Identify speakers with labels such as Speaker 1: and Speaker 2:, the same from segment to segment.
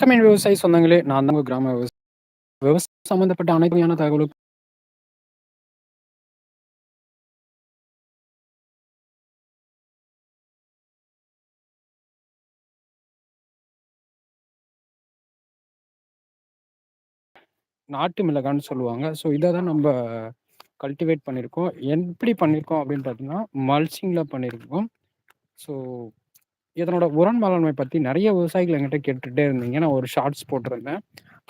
Speaker 1: வணக்கம் விவசாயி சொந்தங்களே நான் தான் கிராம விவசாயி விவசாயம் சம்மந்தப்பட்ட அனைத்து வகையான தகவலும் நாட்டு மிளகான்னு சொல்லுவாங்க. ஸோ இதை தான் நம்ம கல்டிவேட் பண்ணியிருக்கோம். எப்படி பண்ணியிருக்கோம் அப்படின்னு பார்த்தீங்கன்னா மல்ச்சிங்கில் பண்ணியிருக்கோம். ஸோ இதனோட உரன் மேலாண்மை பற்றி நிறைய விவசாயிகள் என்கிட்ட கேட்டுகிட்டே இருந்தீங்க. நான் ஒரு ஷார்ட்ஸ் போட்டிருந்தேன்.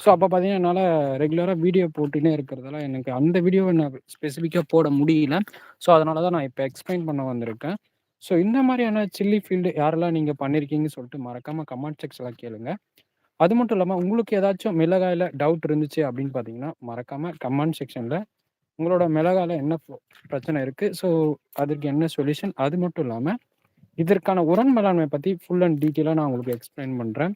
Speaker 1: ஸோ அப்போ பார்த்தீங்கன்னா என்னால் ரெகுலராக வீடியோ போட்டுனே இருக்கிறதால எனக்கு அந்த வீடியோவை நான் ஸ்பெசிஃபிக்காக போட முடியல. ஸோ அதனால தான் நான் இப்போ எக்ஸ்பிளைன் பண்ண வந்திருக்கேன். ஸோ இந்த மாதிரியான சில்லி ஃபீல்டு யாரெல்லாம் நீங்கள் பண்ணியிருக்கீங்கன்னு சொல்லிட்டு மறக்காமல் கமெண்ட் செக்ஷனில் கேளுங்க. அது மட்டும் இல்லாமல் உங்களுக்கு ஏதாச்சும் மிளகாயில் டவுட் இருந்துச்சு அப்படின்னு பார்த்தீங்கன்னா மறக்காமல் கமெண்ட் செக்ஷனில் உங்களோட மிளகாயில் என்ன பிரச்சனை இருக்குது ஸோ அதுக்கு என்ன சொல்யூஷன் அது மட்டும் இல்லாமல் இதற்கான உரண் மேலாண்மை பற்றி ஃபுல் அண்ட் டீட்டெயிலாக நான் உங்களுக்கு எக்ஸ்பிளைன் பண்ணுறேன்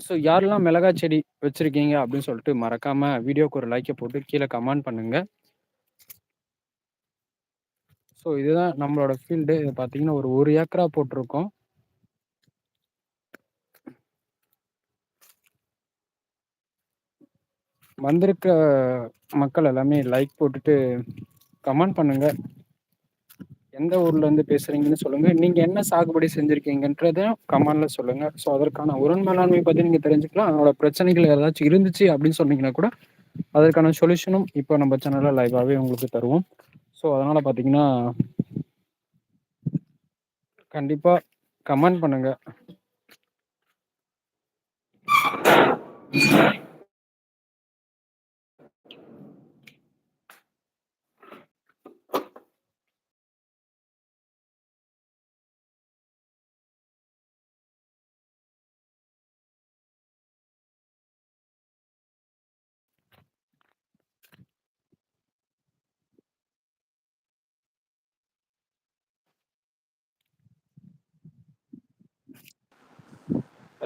Speaker 1: ஸோ யாரெல்லாம் மிளகாய் செடி வச்சுருக்கீங்க அப்படின்னு சொல்லிட்டு மறக்காமல் வீடியோக்கு ஒரு லைக்கை போட்டு கீழே கமெண்ட் பண்ணுங்கள் ஸோ இதுதான் நம்மளோட ஃபீல்டு இது பார்த்தீங்கன்னா ஒரு ஒரு ஏக்கரா போட்டிருக்கோம். வந்திருக்க மக்கள் எல்லாமே லைக் போட்டுட்டு கமெண்ட் பண்ணுங்கள் எந்த ஊர்ல இருந்து பேசுறீங்கன்னு சொல்லுங்க. நீங்க என்ன சாகுபடி செஞ்சிருக்கீங்கன்றத கமெண்ட்ல சொல்லுங்க. ஸோ அதற்கான உரன் மேலாண்மை பத்தி நீங்க தெரிஞ்சுக்கலாம். அதோட பிரச்சனைகள் ஏதாச்சும் இருந்துச்சு அப்படின்னு சொன்னீங்கன்னா கூட அதற்கான சொல்யூஷனும் இப்போ நம்ம சேனல்ல லைவாவே உங்களுக்கு தருவோம். ஸோ அதனால பாத்தீங்கன்னா கண்டிப்பா கமெண்ட் பண்ணுங்க.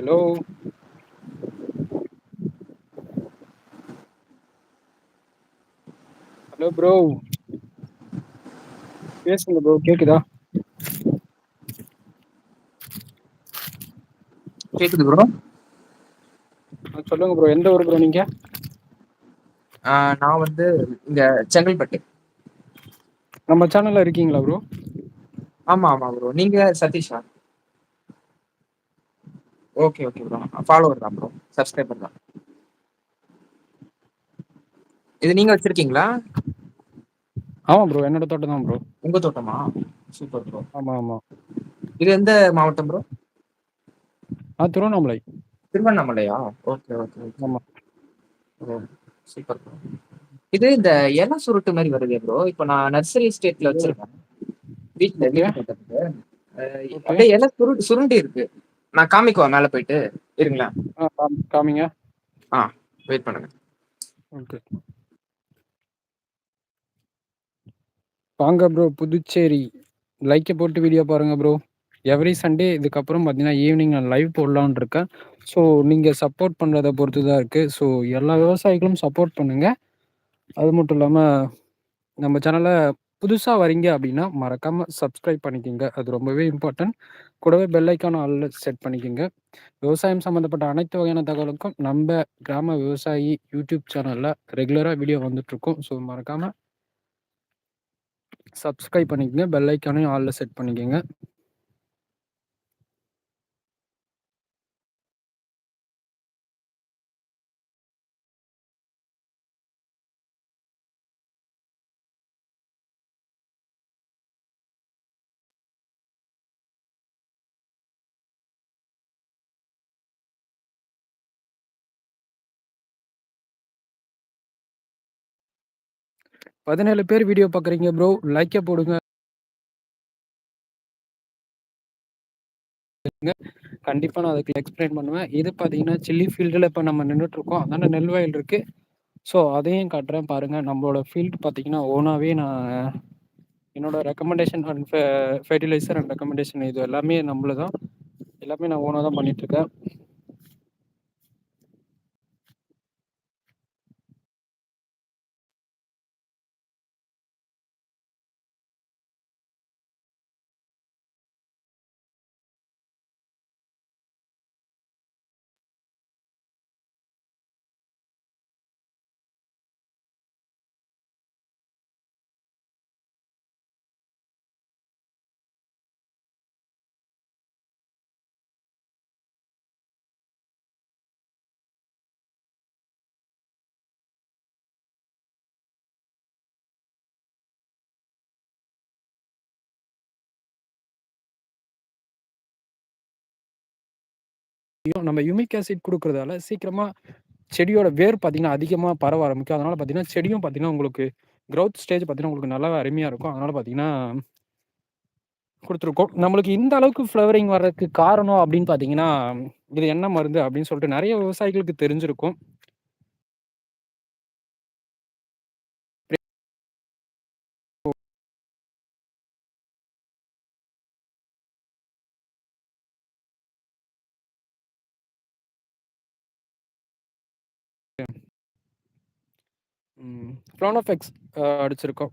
Speaker 1: ஹலோ ஹலோ ப்ரோ பேசுங்க ப்ரோ கேக்குதா?
Speaker 2: கேக்குது ப்ரோ
Speaker 1: சொல்லுங்க ப்ரோ எந்த ஊர் ப்ரோ நீங்க?
Speaker 2: நான் வந்து இங்க செங்கல்பட்டு.
Speaker 1: நம்ம சேனல்ல இருக்கீங்களா ப்ரோ
Speaker 2: ஆமா ஆமா ப்ரோ நீங்க சதீஷா? ஓகே ஓகே ப்ரோ ஃபாலோவர் தான் ப்ரோ சப்ஸ்கிரைபர் தான். இது நீங்க வச்சிருக்கீங்களா?
Speaker 1: ஆமா ப்ரோ என்னோட தோட்டம் தான் ப்ரோ
Speaker 2: உங்க தோட்டமா? சூப்பர் ப்ரோ
Speaker 1: ஆமா ஆமா.
Speaker 2: இது எந்த மாவட்டம் ப்ரோ
Speaker 1: ஆ திருவண்ணாமலை.
Speaker 2: திருவண்ணாமலையா? ஓகே ஓகே
Speaker 1: ஆமா.
Speaker 2: சூப்பர் ப்ரோ இது இந்த இலை சுருட்டு மாதிரி வருது ப்ரோ இப்போ நான் நர்சரி ஸ்டேட்ல வச்சிருக்கேன். வீட்டுல
Speaker 1: Okay.
Speaker 2: வீட்டு தோட்டத்துக்கு அஹ் அப்படியே இலை சுருண்டு சுருண்டி இருக்கு. நான் காமிக்குவா மேல போயிட்டு. இருங்களேன்
Speaker 1: ஆ, காமி- காமிங்க.
Speaker 2: வெயிட் பண்ணுங்க.
Speaker 1: ஓகே. வாங்க ப்ரோ புதுச்சேரி. லைக்கை போட்டு வீடியோ பாருங்க ப்ரோ எவ்ரி சண்டே இதுக்கப்புறம் பார்த்தீங்கன்னா ஈவினிங் நான் லைவ் போடலான்னு இருக்கேன். ஸோ நீங்கள் சப்போர்ட் பண்ணுறதை பொறுத்து தான் இருக்குது ஸோ எல்லா விவசாயிகளும் சப்போர்ட் பண்ணுங்க. அது மட்டும் இல்லாமல் நம்ம சேனலை புதுசாக வரீங்க அப்படின்னா மறக்காமல் சப்ஸ்கிரைப் பண்ணிக்கோங்க. அது ரொம்பவே இம்பார்ட்டன்ட் கூடவே பெல்லைக்கான ஆள் செட் பண்ணிக்கோங்க. விவசாயம் சம்மந்தப்பட்ட அனைத்து வகையான தகவலுக்கும் நம்ம கிராம விவசாயி யூடியூப் சேனலில் ரெகுலராக வீடியோ வந்துட்ருக்கோம் ஸோ மறக்காமல் சப்ஸ்கிரைப் பண்ணிக்கங்க. பெல்லைக்கானையும் ஆளில் செட் பண்ணிக்கோங்க. பதினேழு பேர் வீடியோ பார்க்குறீங்க ப்ரோ லைக்கை போடுங்க. கண்டிப்பாக நான் அதுக்கு எக்ஸ்பிளைன் பண்ணுவேன். இது பார்த்தீங்கன்னா சில்லி ஃபீல்டில் இப்போ நம்ம நின்றுட்டு இருக்கோம் நெல் வயல் இருக்குது ஸோ அதையும் காட்டுறேன் பாருங்கள் நம்மளோட ஃபீல்டு பார்த்தீங்கன்னா ஓனாகவே நான் என்னோட recommendation and fertiliser and recommendation இது எல்லாமே நம்மள தான் எல்லாமே நான் ஓனாக தான் பண்ணிட்டு இருக்கேன் நம்ம யூமிக் ஆசிட் கொடுக்கறதால சீக்கிரமா செடியோட வேர் பார்த்தீங்கன்னா, அதிகமாக பரவ ஆரம்பிக்கும். அதனால பார்த்தீங்கன்னா, செடியும் பார்த்தீங்கன்னா, உங்களுக்கு க்ரௌத் ஸ்டேஜ் பார்த்தீங்கன்னா, உங்களுக்கு நல்லா அருமையாக இருக்கும். அதனால பார்த்தீங்கன்னா கொடுத்துருக்கோம் நம்மளுக்கு இந்த அளவுக்கு ஃப்ளவரிங் வர்றதுக்கு காரணம் அப்படின்னு பார்த்தீங்கன்னா, இது என்ன மருந்து அப்படின்னு சொல்லிட்டு நிறைய விவசாயிகளுக்கு தெரிஞ்சிருக்கும். ம். ஆஃப் எக்ஸ் அடிச்சிருக்கோம்.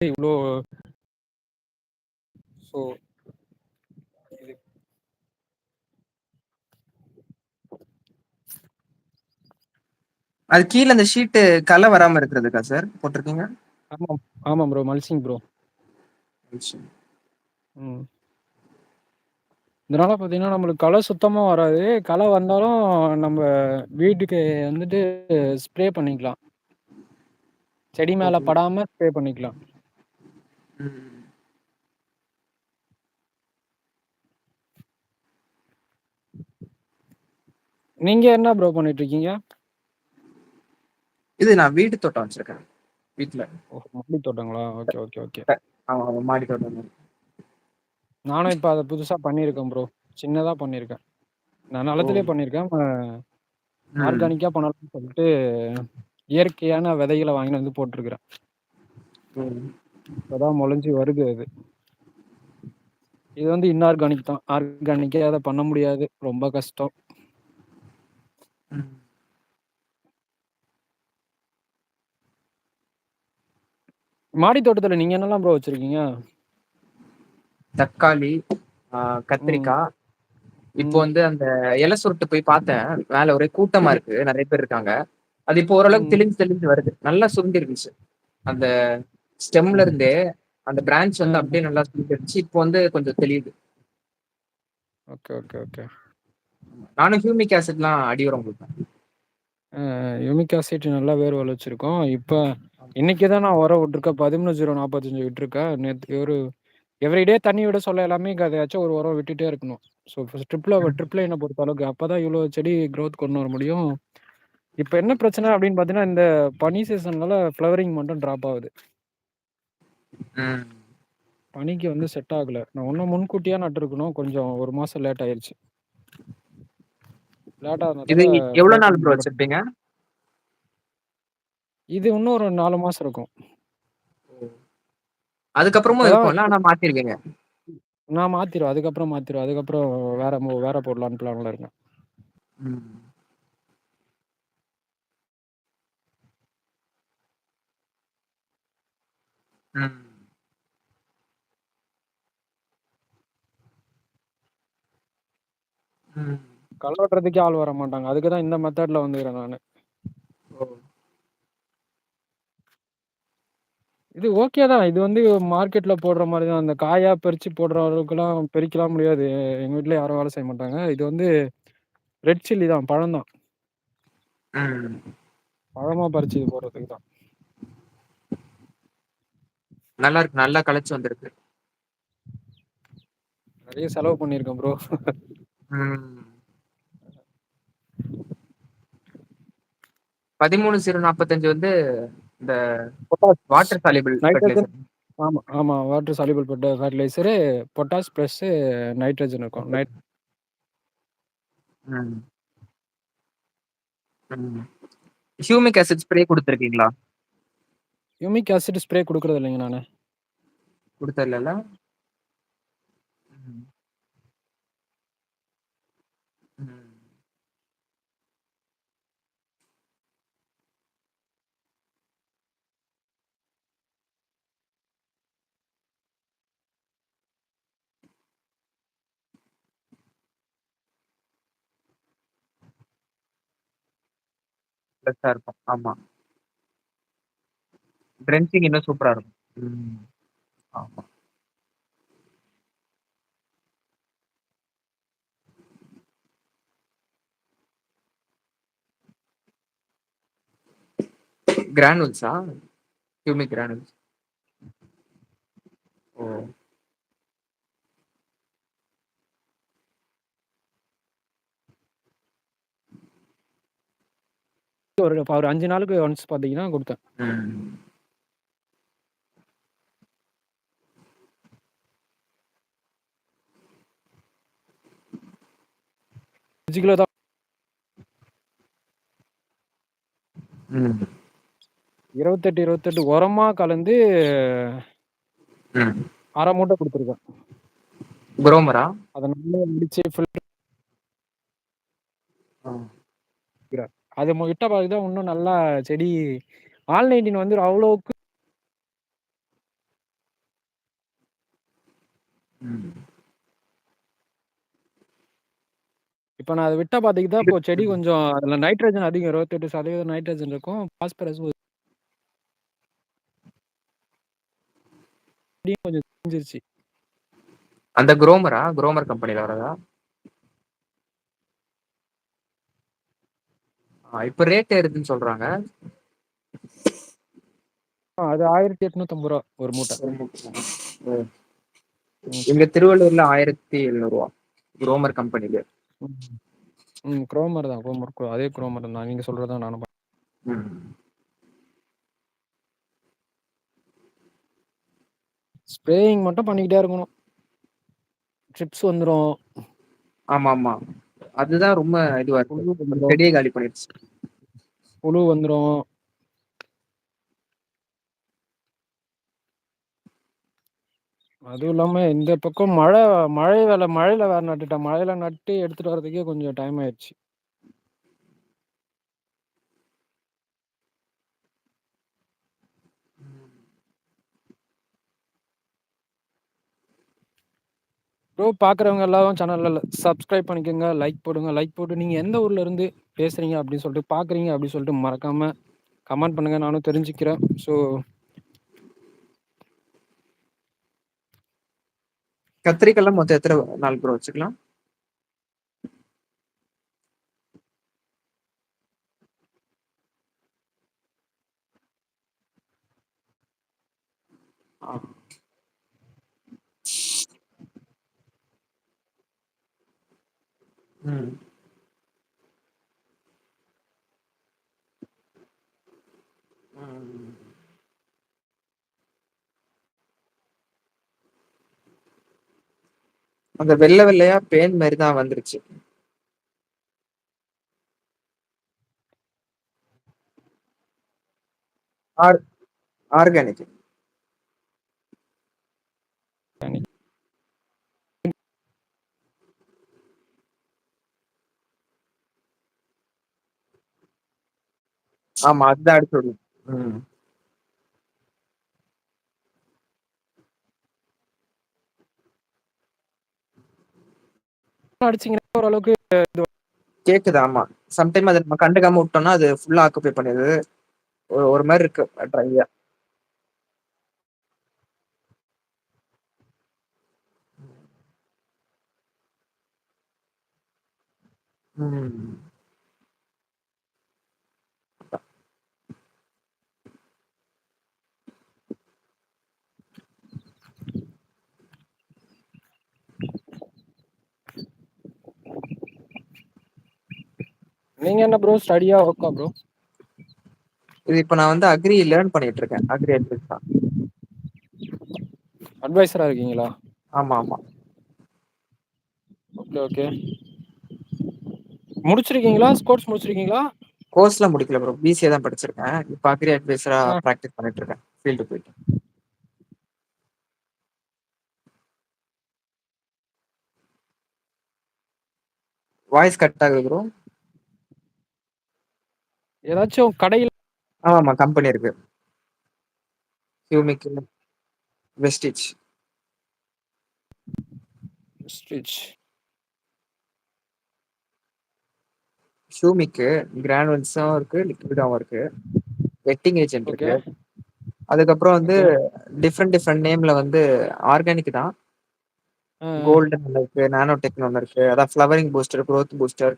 Speaker 1: இவ்ளோ ஸோ இது
Speaker 2: அது கீழ அந்த ஷீட்டு களை வராம இருக்கிறதுக்கா சார் போட்டிருக்கீங்க?
Speaker 1: ஆமாம். ஆமா ப்ரோ. Mulching bro. ம். இதனால பார்த்தீங்கன்னா, நம்மளுக்கு களை சுத்தமா வராது. களை வந்தாலும் நம்ம வீட்டுக்கு வந்துட்டு ஸ்ப்ரே பண்ணிக்கலாம். செடி மேல
Speaker 2: ஓகே.
Speaker 1: படாம ஸ்ப்ரே பண்ணிக்கலாம்.
Speaker 2: ம்.
Speaker 1: நீங்க என்ன ப்ரோ பண்ணிட்டுருக்கீங்க?
Speaker 2: இது நான் வீட்டு தோட்டம் வச்சிருக்கேன். வீட்ல.
Speaker 1: ஓ! மாடி தோட்டங்களா? Okay, okay, okay.
Speaker 2: ஆமா, ஆமா. மாடி தோட்டம்.
Speaker 1: நானும் இப்ப அத புதுசா பண்ணியிருக்கேன் ப்ரோ. சின்னதா பண்ணியிருக்கேன். நான்
Speaker 2: ஓ!
Speaker 1: நிலத்திலேயே பண்ணியிருக்கேன். அ
Speaker 2: ம்.
Speaker 1: ஆர்கானிக்கா பண்ணலாம்னு சொல்லிட்டு, இயற்கையான விதைகள வாங்கின்னு வந்து போட்டுருக்கிறேன்.
Speaker 2: ம்.
Speaker 1: இப்பதான் மொளஞ்சு வருது அது. இது வந்து இன்ஆர்கானிக் தான். ஆர்கானிக்கா அத பண்ண முடியாது. ரொம்ப கஷ்டம். மாடி தோட்டத்துல நீங்க என்னலாம் ப்ரோ வச்சிருக்கீங்க?
Speaker 2: தக்காளி, ஆ
Speaker 1: ம்.
Speaker 2: கத்திரிக்கா. இப்போ. வந்து அந்த இலை சுருட்டு போய் பார்த்தேன். மேல ஒரே கூட்டமா. இருக்கு. நெறைய பேர் இருக்காங்க. அது இப்போ ஓரளவுக்கு. தெளிஞ்சு தெளிஞ்சு வருது. நல்லா சுருண்டிருந்துச்சு. அந்த ஸ்டெம்ல இருந்தே அந்த பிரான்ச் வந்து. அப்படியே நல்லா சுருண்டிருச்சு. இப்போ வந்து கொஞ்சம் தெளியுது.
Speaker 1: Okay, okay, okay.
Speaker 2: நானும் ஹியூமிக் ஆசிட்லாம் அடி உரம் குடுப்பேன்.
Speaker 1: அ யூமிக் ஆசிட் நல்லா வேர் வளர்ச்சிருக்கும். இப்ப இன்னைக்கு தான் நான் உரம் விட்டுருக்கேன். 11,045 விட்டுருக்கேன். நேத்து ஒரு எவ்ரிடே தண்ணி விட சொல்ல எல்லாமே எதையாச்சும் ஒரு உரம் விட்டுட்டே இருக்கணும். ஸோ ட்ரிப்ல
Speaker 2: ம்.
Speaker 1: ட்ரிப் லைன பொறுத்த அளவுக்கு அப்பதான் இவ்ளோ செடி குரோத் கொண்டு வர முடியும். இப்ப என்ன பிரச்சனை அப்படின்னு பார்த்தீங்கன்னா, இந்த பனி சீசன்னால ஃப்ளவரிங் மட்டும் ட்ராப் ஆகுது.
Speaker 2: ம்.
Speaker 1: பனிக்கு வந்து செட் ஆகல. நான் இன்னும் முன்கூட்டியா நட்டுருக்கணும். கொஞ்சம் 1 மாசம் லேட் ஆயிருச்சு. லேட்
Speaker 2: இது
Speaker 1: ஆனதால
Speaker 2: எவ்வளோ நாள் ப்ரோ வச்சிருப்பீங்க?
Speaker 1: இது இன்னும் ஒரு 4 மாசம் இருக்கும்.
Speaker 2: அதுக்கப்புறமும்
Speaker 1: இப்பதான்
Speaker 2: இருக்கும்ல. ஆனா.
Speaker 1: நான் மாத்திருவேன். அதுக்கப்புறம் மாத்திருவேன். அதுக்கப்புறம் வேற மு வேற போடலான்னு பிளான்ல இருக்கேன்.
Speaker 2: ம். ம்.
Speaker 1: களை வெட்டுறதுக்கே ஆள் வர மாட்டாங்க. அதுக்கு தான் இந்த மெத்தட்ல வந்துக்கிறேன் நானு. இது ஓகே தான். இது வந்து மார்க்கெட்ல போடுற மாரி தான். அந்த காயா பறிச்சு போடுற அளவுக்குலாம் பறிக்கலாம் முடியாது. எங்க வீட்ல யாரும் வேலை செய்ய மாட்டாங்க. இது வந்து ரெட் சில்லி தான். பழம் தான். பழமா பறிச்சு இது போடுறதுக்கு தான்.
Speaker 2: நல்லா இருக்கு. நல்லா களைச்சு வந்திருக்கு.
Speaker 1: நெறைய செலவு பண்ணியிருக்கேன் ப்ரோ.
Speaker 2: ம். 13,045 வந்து இந்த வாட்டர் ஃபெர்டிலைசர்.
Speaker 1: ஆமா, ஆமா. Water fert fertilizer, potash plus nitrogen இருக்கும். நைட்.
Speaker 2: ஹியூமிக் ஆசிட் ஸ்ப்ரே குடுத்துருக்கீங்களா?
Speaker 1: யூமிக் ஆசிட் ஸ்ப்ரே குடுக்குறது இல்லைங்க நானு.
Speaker 2: குடுத்ததில்லல்ல? ஃப்ரெஷ்ஷா இருக்கும். ஆமா. ட்ரென்ச்சிங் இன்னும் சூப்பரா இருக்கும். ம். ஆமா. கிரானுல்ஸா? Humic granules. ஓ!
Speaker 1: ஒரு ஒரு 5 நாளுக்கு ஒன்ஸ் பார்த்தீங்கன்னா குடுத்தேன். அஞ்சு கிலோ தான். 28, 28 உரமா கலந்து. 1/2 மூட்டை குடுத்துருக்கேன்.
Speaker 2: குரோமரா?
Speaker 1: அத நல்லா முடிச்சு ஃபில்டர். அது மு விட்ட பிறகு தான் இன்னும் நல்லா செடி 19 வந்து அவ்வளோக்கு. இப்ப நான் அத விட்ட பாதைக்கு தான் இப்போ செடி. கொஞ்சம் அதுல நைட்ரஜன் அதிகம் 28% நைட்ரஜன் இருக்கும். பாஸ்பரஸ் கொஞ்சம் செஞ்சிருச்சு.
Speaker 2: அந்த குரோமரா? குரோமர் கம்பெனில வரதா? ஆ இப்ப ரேட் ஏறுதுன்னு சொல்றாங்க.
Speaker 1: அது ரூ. 1850 ஒரு மூட்டை.
Speaker 2: ஒரு மூட்டை. இங்க திருவள்ளூர்ல ரூ. 1700 குரோமர் கம்பெனில.
Speaker 1: ம். குரோமர் தான். குரோமர் அதே குரோமர் தான். நீங்க சொல்றது தான் நானும். ஸ்ப்ரேயிங் மட்டும் பண்ணிக்கிட்டே இருக்கணும். ட்ரிப்ஸ் வந்துரும்.
Speaker 2: ஆமாமா. அதுதான் ரொம்ப இதுவா இருக்கு. செடியே காலி பண்ணிருச்சு.
Speaker 1: புழு வந்துடும் அதுவும் இல்லாம இந்த பக்கம் மழை மழை வேலை மழையில வேற நட்டுட்டேன். மழையில நட்டு எடுத்துட்டு வரதுக்கே கொஞ்சம் டைம் ஆயிடுச்சு ப்ரோ பார்க்குறவங்க எல்லாரும் சேனல்ல சப்ஸ்கிரைப் பண்ணிக்கோங்க. லைக் போடுங்க. லைக் போட்டு நீங்க எந்த ஊர்ல இருந்து பேசுறீங்க அப்படின்னு சொல்லிட்டு பார்க்குறீங்க அப்படின்னு சொல்லிட்டு மறக்காம கமெண்ட் பண்ணுங்க. நானும் தெரிஞ்சுக்கிறேன். ஸோ
Speaker 2: கத்திரிக்கெல்லாம் மொத்தம் எத்தனை நாள் ப்ரோ வச்சுக்கலாம்? அந்த வெள்ளை வெள்ளையா பேன் மாதிரி தான் வந்துருச்சு. ஆர் ஆர்கானிக். ஆமா. அதுதான் அடிச்சு விடணும். ம்.
Speaker 1: அடிச்சீங்கன்னா ஓரளவுக்கு இது
Speaker 2: கேக்குது. ஆமா. சம்டைம் அதை நம்ம கண்டுக்காம விட்டோம்னா, அது ஃபுல்லா ஆக்குபை பண்ணிருது. ஒரு ஒரு மாதிரி இருக்கு ட்ரையா. ம்.
Speaker 1: நீங்க என்ன ப்ரோ ஸ்டடியா? ஒர்க்கா ப்ரோ?
Speaker 2: இது இப்ப நான் வந்து அக்ரி லேர்ன் பண்ணிட்டு இருக்கேன். அக்ரி அட்வைஸரா.
Speaker 1: அட்வைசரா இருக்கீங்களா?
Speaker 2: ஆமா, ஆமா.
Speaker 1: Okay, okay. முடிச்சிருக்கீங்களா? கோர்ஸ் முடிச்சிருக்கீங்களா?
Speaker 2: கோர்ஸ்லாம் முடிக்கல ப்ரோ. பிசிஏ தான் படிச்சிருக்கேன். இப்ப அக்ரி அட்வைஸரா
Speaker 1: ஆ.
Speaker 2: பிராக்டிஸ் பண்ணிட்டு இருக்கேன். ஃபீல்டு போயிட்டு. வாய்ஸ் கட் ஆகுது ப்ரோ.
Speaker 1: ஏதாச்சும் கடையில
Speaker 2: ஆமாமா. கம்பெனி இருக்கு. Humic, Vestige.
Speaker 1: ஸ்டிச்.
Speaker 2: ஷூமிக்கு கிரானுவல்ஸும் இருக்கு லிக்விடாவும் இருக்கு வெட்டிங் ஏஜென்ட் இருக்கு அதுக்கப்புறம் வந்து டிஃப்ரெண்ட் டிஃப்ரெண்ட் நேம்ல வந்து ஆர்கானிக் தான் கோல்டன் ஒன்று இருக்கு நானோ டெக்னோ ஒன்று இருக்கு அதான் ஃப்ளவரிங் பூஸ்டர் க்ரோத் பூஸ்டர்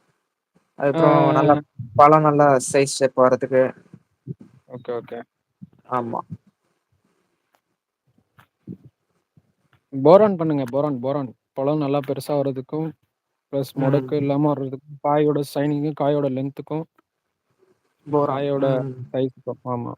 Speaker 2: அதுக்கப்புறம் நல்லா பழம் நல்லா சைஸ் ஷேப் வரதுக்கு
Speaker 1: ஓகே ஓகே
Speaker 2: ஆமா.
Speaker 1: போரான் பண்ணுங்க போரான் போரான் பழம் நல்லா பெருசா வர்றதுக்கும் ப்ளஸ். முடக்கு இல்லாம வர்றதுக்கும் காயோட சைனிங்கும் காயோட லென்த்துக்கும் காயோட. சைஸுக்கும் ஆமா.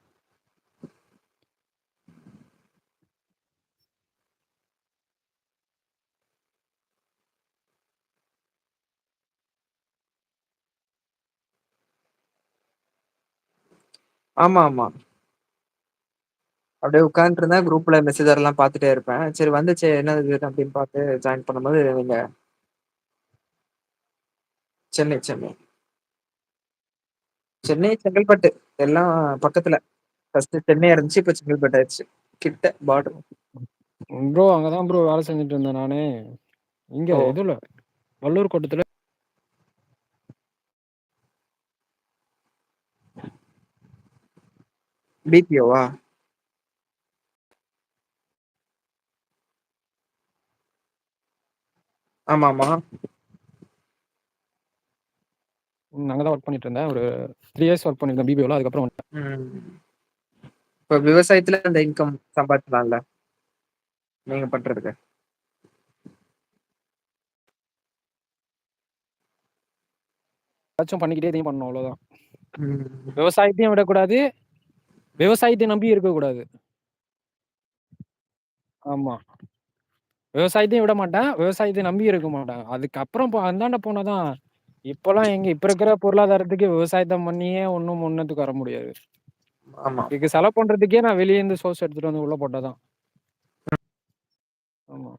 Speaker 2: ஆமா ஆமா அப்படியே உட்காந்துட்டு இருந்தா குரூப்ல மெசேஜ் எல்லாம் பார்த்துட்டே இருப்பேன். சரி வந்துச்சு என்ன இது அப்படின்னு பார்த்து ஜாயின் பண்ணும்போது நீங்க சென்னை சென்னை. சென்னை செங்கல்பட்டு. எல்லாம் பக்கத்துல. ஃபர்ஸ்ட் சென்னை இருந்துச்சு இப்ப செங்கல்பட்டு ஆயிடுச்சு. கிட்ட பார்டர்
Speaker 1: ப்ரோ அங்கதான் ப்ரோ வேலை செஞ்சுட்டு இருந்தேன் நானே. இங்க
Speaker 2: ஓ.
Speaker 1: இதுல வள்ளூர் கோட்டத்துல?
Speaker 2: பிபிஓவா ஆமா ஆமா
Speaker 1: ம், அங்கதான் ஒர்க் பண்ணிட்டு இருந்தேன் ஒரு த்ரீ இயர்ஸ் ஒர்க் பண்ணிருந்தேன் பிபிஓல அதுக்கப்புறம் வந்துட்டேன்.
Speaker 2: ம். இப்ப விவசாயத்துல அந்த இன்கம் சம்பாதிக்கலாம்ல நீங்க பண்றதுக்கு
Speaker 1: ஏதாச்சும் பண்ணிக்கிட்டே இதையும் பண்ணணும் அவ்வளவுதான்
Speaker 2: ம்.
Speaker 1: விவசாயத்தையும் விடக்கூடாது விவசாயத்தை நம்பி இருக்கக்கூடாது ஆமா. விவசாயத்தையும் விட மாட்டேன். விவசாயத்தை நம்பி இருக்க மாட்டேன். அதுக்கப்புறம் அந்தாண்ட போனாதான் இப்பெல்லாம் எங்க இப்ப இருக்கிற பொருளாதாரத்துக்கு விவசாயத்தை பண்ணியே ஒன்றும் முன்னத்துக்கு வர முடியாது. இதுக்கு செலவு பண்றதுக்கே நான் வெளியே இருந்து சோர்ஸ் எடுத்துட்டு வந்து உள்ள போட்டாதான் ஆமா.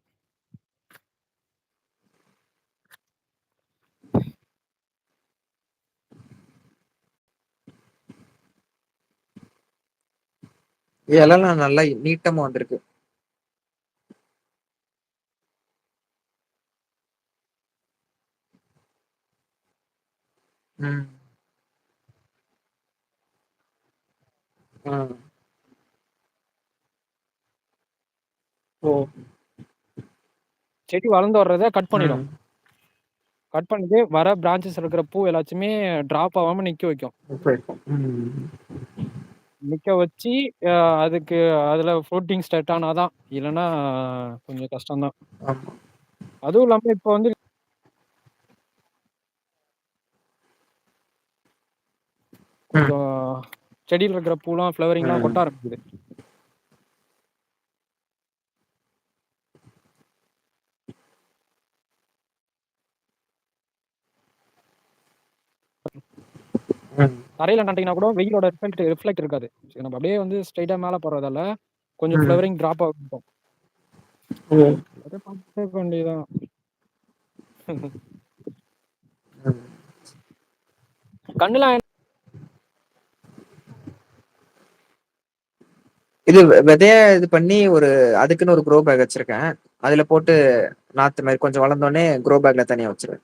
Speaker 2: இலைலாம் நல்லா நீட்டமா வந்திருக்கு ம். ம். ஓ
Speaker 1: செடி வளர்ந்து வர்றத கட் பண்ணிடும். கட் பண்ணிட்டு வர பிரான்ச்சஸ் இருக்கிற பூ எல்லாத்தையுமே டிராப் ஆகாம நிக்க வைக்கும். நிக்க வச்சு அதுக்கு அதுல ஃப்ரூட்டிங் ஸ்டார்ட் ஆனாதான் இல்லைன்னா கொஞ்சம் கஷ்டம்தான். அதுவும் இல்லாம இப்ப வந்து கொஞ்சம் செடியில் இருக்கிற பூலாம் ஃப்ளவரிங்லாம். கொட்ட ஆரம்பிக்குது
Speaker 2: ம்.
Speaker 1: தரையில நட்டிங்கன்னா கூட வெயிலோட ரிஃப்ளெக்ட் ரிஃப்ளெக்ட் இருக்காது. நம்ம அப்படியே வந்து ஸ்ட்ரைட்டா மேல போறதால கொஞ்சம். ஃப்ளவரிங் டிராப் ஆகும் அதை பார்த்துக்க வேண்டியதான். கண்ணுலாம்
Speaker 2: இது விதைய இது பண்ணி ஒரு அதுக்குன்னு ஒரு க்ரோ பேக் வச்சிருக்கேன். அதுல போட்டு நாத்து மாதிரி கொஞ்சம் வளர்ந்தோடனே க்ரோ பேக்ல தனியா வச்சிருவேன்.